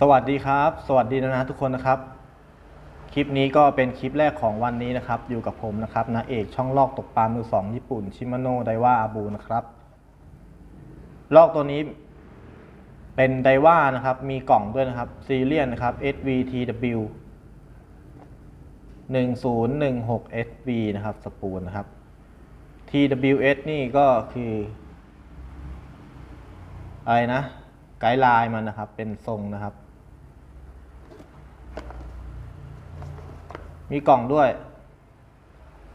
สวัสดีครับ สวัสดีนะนะทุกคนนะครับ คลิปนี้ก็เป็นคลิปแรกของวันนี้นะครับ อยู่กับผมนะครับนาเอกช่องลอกตกปลามือสองญี่ปุ่นชิมาโนไดว่าอาบูนะครับ ลอกตัวนี้เป็นไดว่านะครับ มีกล่องด้วยนะครับซีเรียนนะครับ SVTW 1016 SV นะครับ สปูลนะครับ TWS นี่ก็คืออะไรนะ ไกด์ไลน์มันนะครับ เป็นทรงนะครับ มีกล่องด้วย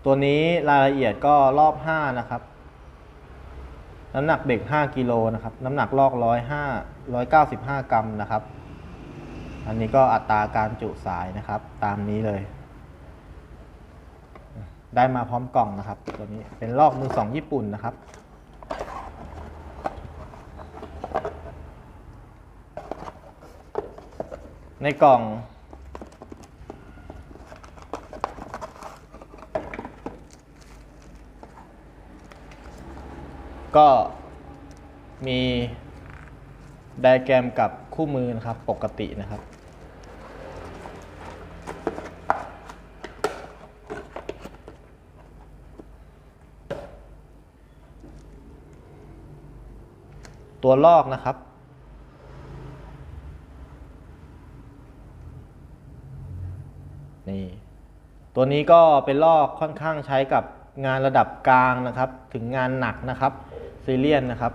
ตัวนี้รายละเอียดก็รอบ 5 นะครับ น้ำหนักเด็ก 5กิโลนะครับ น้ำหนักลอก 105 195 กรัมนะครับ อันนี้ก็อัตราการจุสายนะครับ ตามนี้เลย ได้มาพร้อมกล่องนะครับ ตัวนี้เป็นลอกมือสองญี่ปุ่นนะครับในกล่อง ก็มีไดแกรมกับคู่มือนะครับปกตินะครับ ตัวลอกนะครับ นี่ ตัวนี้ก็เป็นลอกค่อนข้างใช้กับ งานระดับกลางนะครับ ถึงงานหนักนะครับซีเรียนนะครับ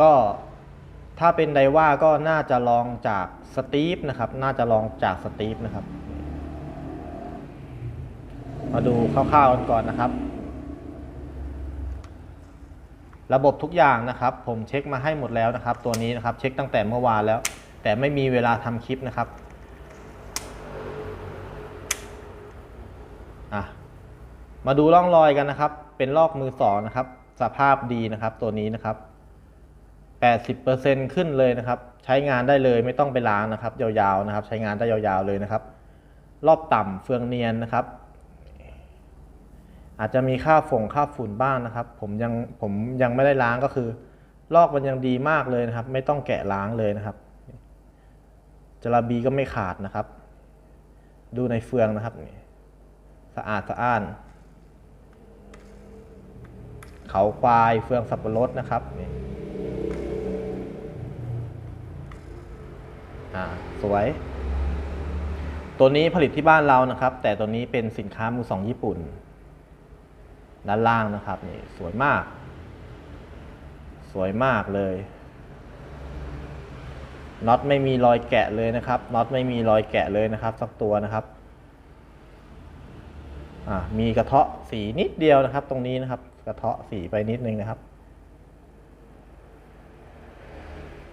ก็ถ้าเป็นไดว่าก็น่าจะลองจากสตีฟนะครับ น่าจะลองจากสตีฟนะครับ มาดูคร่าวๆกันก่อนนะครับ ระบบทุกอย่างนะครับ ผมเช็คมาให้หมดแล้วนะครับ ตัวนี้นะครับ เช็คตั้งแต่เมื่อวานแล้ว แต่ไม่มีเวลาทำคลิปนะครับ อะ มาดูร่องรอยกันนะครับ เป็นลอกมือสองนะครับ สภาพดีนะครับตัวนี้นะครับ 80%ขึ้นเลยนะครับ ใช้งานได้เลยไม่ต้องไปล้างนะครับ ยาวๆนะครับ ใช้งานได้ยาวๆเลยนะครับ รอบต่ำเฟืองเนียนนะครับ อาจจะมีค่าฝงค่าฝุ่นบ้างนะครับ ผมยังผมยังไม่ได้ล้างก็คือ ลอกมันยังดีมากเลยนะครับ ไม่ต้องแกะล้างเลยนะครับจระบีก็ไม่ขาดนะครับ ดูในเฟืองนะครับสะอาดสะอ้าน เขาควายเฟืองสับปะรดนะครับนี่อ่าสวย ตัวนี้ผลิตที่บ้านเรานะครับ แต่ตัวนี้เป็นสินค้ามือสองญี่ปุ่น ด้านล่างนะครับนี่สวยมาก สวยมากเลยน็อตไม่มีรอยแกะเลยนะครับน็อตไม่มีรอยแกะเลยนะครับสักตัวนะครับอ่ามีกระเทาะสีนิดเดียวนะครับ ตรงนี้นะครับ กระเทาะสีไปนิดนึงนะครับ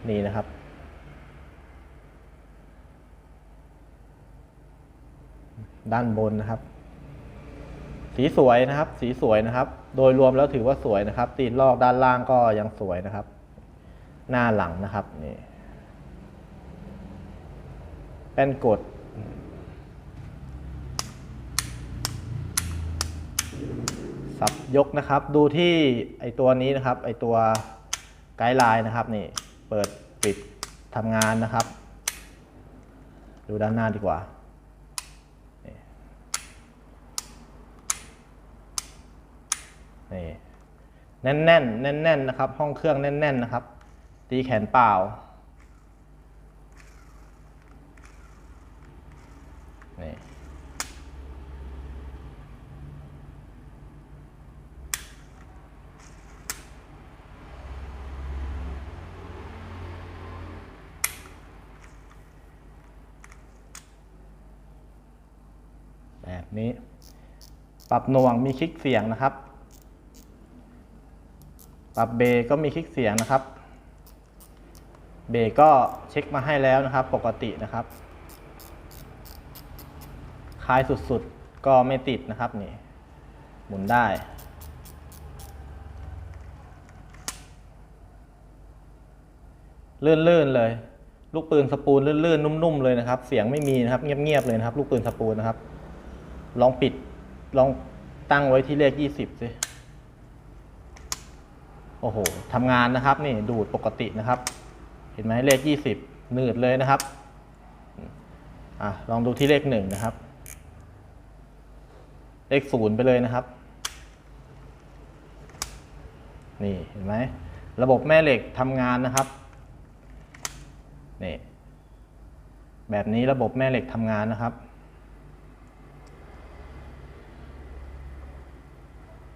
นี่นะครับ ด้านบนนะครับ สีสวยนะครับ สีสวยนะครับ โดยรวมแล้วถือว่าสวยนะครับ ตีนลอกด้านล่างก็ยังสวยนะครับ หน้าหลังนะครับนี่แป้นกด สับยกนะครับ ดูที่ไอตัวนี้นะครับ ไอตัวไกด์ไลน์นะครับนี่เปิดปิดทำงานนะครับ ดูด้านหน้าดีกว่านี่แน่นแน่นแน่นแน่นนะครับ ห้องเครื่องแน่นแน่นนะครับ ตีแขนเปล่านี่ นี้ ปรับหน่วงมีคลิกเสียงนะครับ ปรับเบรก็มีคลิกเสียงนะครับ เบรกก็เช็คมาให้แล้วนะครับ ปกตินะครับคลายสุดๆ ก็ไม่ติดนะครับนี่ หมุนได้ ลื่นๆเลย ลูกปืนสปูลลื่นๆ นุ่มๆ เลยนะครับ เสียงไม่มีนะครับ เงียบๆ เลยนะครับ ลูกปืนสปูลนะครับ ลองปิด ลองตั้งไว้ที่เลขยี่สิบสิโอ้โหทำงานนะครับ นี่ดูดปกตินะครับ เห็นไหมเลขยี่สิบหนืดเลยนะครับอะลองดูที่เลขหนึ่งนะครับ เลขศูนย์ไปเลยนะครับ นี่เห็นไหมระบบแม่เหล็กทำงานนะครับนี่แบบนี้ระบบแม่เหล็กทำงานนะครับ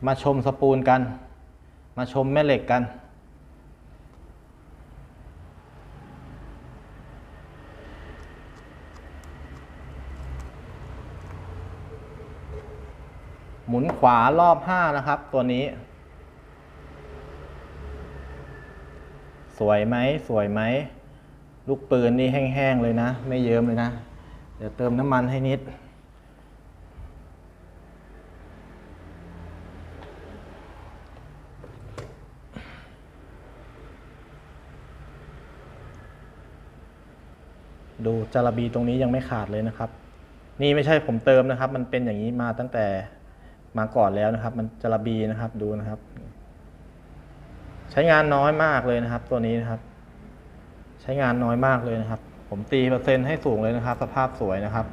มาชมสปูลกัน มาชมแม่เหล็กกัน หมุนขวารอบห้านะครับ ตัวนี้ สวยไหมสวยไหม ลูกปืนนี่แห้ง ๆ เลยนะ ไม่เยิ้มเลยนะ เดี๋ยวเติมน้ำมันให้นิด ดูจาระบีตรงนี้ยังไม่ขาดเลยนะครับ นี่ไม่ใช่ผมเติมนะครับ มันเป็นอย่างนี้มาตั้งแต่มาก่อนแล้วนะครับ มันจาระบีนะครับดูนะครับ ใช้งานน้อยมากเลยนะครับ ตัวนี้นะครับ ใช้งานน้อยมากเลยนะครับ ผมตีเปอร์เซ็นต์ให้สูงเลยนะครับ สภาพสวยนะครับ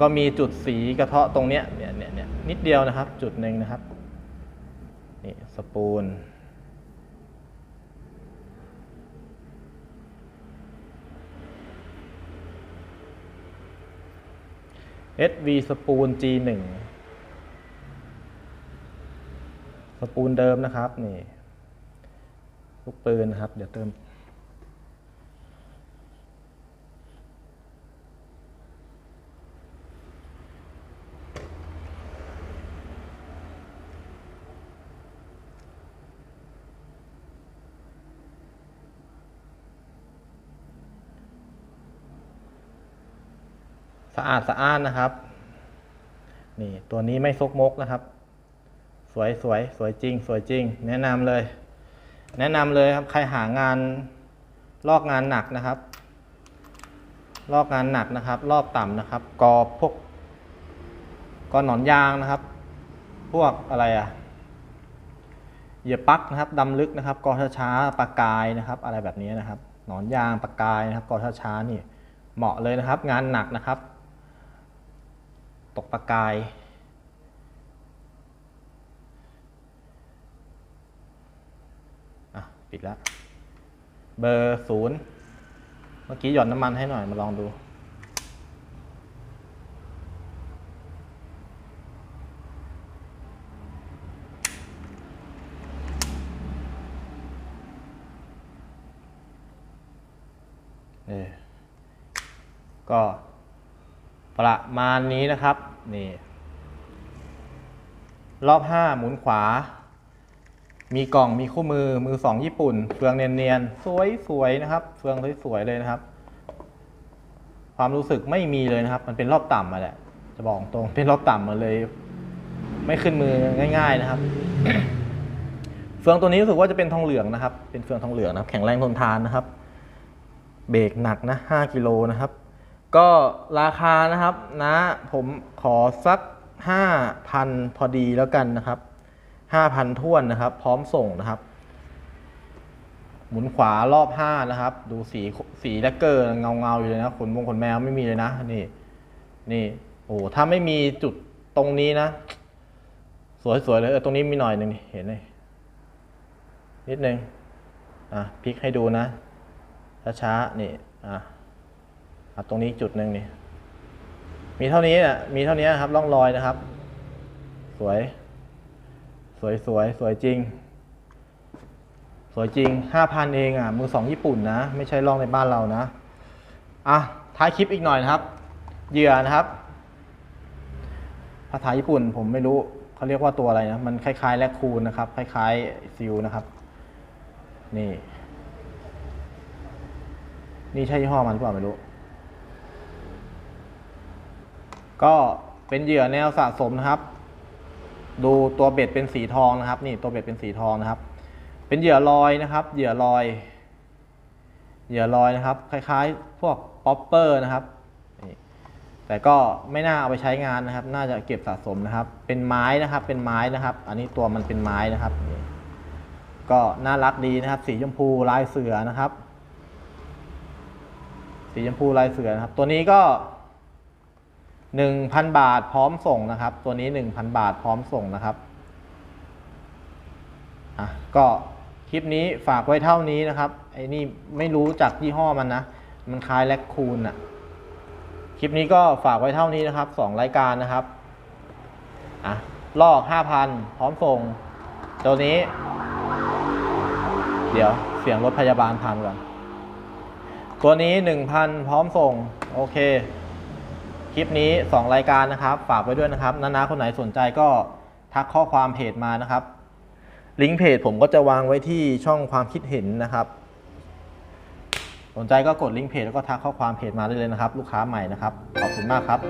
ก็มีจุดสีกระเทาะตรงเนี้ยเนี่ยเนี่ยเนี่ยนิดเดียวนะครับ จุดหนึ่งนะครับนี่สปูล SV สปูล G1 สปูลเดิมนะครับ นี่ลูกปืนนะครับ เดี๋ยวเติมะอาดสะอ้านนะครับ นี่ตัวนี้ไม่ซกมกนะครับ สวยสวยสวยจริง สวยจริง แนะนำเลย แนะนำเลยครับใครหางานลอกงานหนักนะครับ ลอกงานหนักนะครับ รอบต่ำนะครับ กอพวกกอหนอนยางนะครับ พวกอะไรอะเหยื่อปลั๊กนะครับดำลึกนะครับ กอช้าๆปากกายนะครับ อะไรแบบนี้นะครับ หนอนยางปากกายนะครับ กอช้าๆนี่เหมาะเลยนะครับ งานหนักนะครับ ตกปากกาย อะ ปิดแล้ว เบอร์ศูนย์เมื่อกี้หย่อนน้ำมันให้หน่อยมาลองดูเออก็ประมาณนี้นะครับ นี่รอบห้าหมุนขวา มีกล่องมีคู่มือมือสองญี่ปุ่น เฟืองเนียนๆ สวยๆนะครับ เฟืองสวยๆเลยนะครับ ความรู้สึกไม่มีเลยนะครับ มันเป็นรอบต่ำมาแหละ จะบอกตรงเป็นรอบต่ำมาเลย ไม่ขึ้นมือง่าย ๆนะครับ เฟืองตัวนี้รู้สึกว่าจะเป็นทองเหลืองนะครับ เป็นเฟืองทองเหลืองนะครับ แข็งแรงทนทานนะครับ เบรกหนักนะ5กิโลนะครับ ก็ราคานะครับนะผมขอสัก 5,000 พอดีแล้วกันนะครับ 5,000ท้วนนะครับ พร้อมส่งนะครับ หมุนขวารอบ 5 นะครับ ดูสีสีแลกเกอร์เงาเงาอยู่เลยนะขนมงขนแมวไม่มีเลยนะ นี่ นี่โอ้ถ้าไม่มีจุดตรงนี้นะ สวยๆเลยเออตรงนี้มีหน่อยหนึ่งเห็นเลยนิดนึงอะพลิกให้ดูนะช้าๆนี่อะ อะตรงนี้จุดหนึ่งนี่มีเท่านี้นะมีเท่านี้นครับร่องรอยนะครับ สวย สวยสวยสวยจริง สวยจริงห้าพันเองอะมือสองญี่ปุ่นนะ ไม่ใช่ร่องในบ้านเรานะอะท้ายคลิปอีกหน่อยนะครับ เหยื่อนะครับ ภาษาญี่ปุ่นผมไม่รู้เขาเรียกว่าตัวอะไรนะ มันคล้ายๆแลคคูนนะครับ คล้ายๆซิลนะครับ นี่ นี่ใช่ยี่ห้อมันหรือเปล่าไม่รู้ ก็เป็นเหยื่อแนวสะสมนะครับ ดูตัวเบ็ดเป็นสีทองนะครับ นี่ตัวเบ็ดเป็นสีทองนะครับ เป็นเหยื่อลอยนะครับ เหยื่อลอย เหยื่อลอยนะครับ คล้ายๆ พวกป๊อปเปอร์นะครับนี่แต่ก็ไม่น่าเอาไปใช้งานนะครับ น่าจะเก็บสะสมนะครับ เป็นไม้นะครับ เป็นไม้นะครับ อันนี้ตัวมันเป็นไม้นะครับนี่ก็น่ารักดีนะครับ สีชมพูลายเสือนะครับ สีชมพูลายเสือนะครับ ตัวนี้ก็ 1,000 บาทพร้อมส่งนะครับ ตัวนี้ 1,000 บาทพร้อมส่งนะครับอะก็คลิปนี้ฝากไว้เท่านี้นะครับไอ้นี่ไม่รู้จักยี่ห้อมันนะ มันคล้ายแลคคูนอะคลิปนี้ก็ฝากไว้เท่านี้นะครับสองรายการนะครับอะลอก 5,000 พร้อมส่ง ตัวนี้ เดี๋ยวเสียงรถพยาบาลพันก่อนตัวนี้ 1,000 พร้อมส่ง โอเค ลิปนี้ 2 รายการนะครับ ฝากไว้ด้วยนะครับนาๆคนไหนสนใจก็ทักข้อความเพจมานะครับ ลิงก์เพจผมก็จะวางไว้ที่ช่องความคิดเห็นนะครับ สนใจก็กดลิงก์เพจแล้วก็ทักข้อความเพจมาได้เลยนะครับ ลูกค้าใหม่นะครับ ขอบคุณมากครับ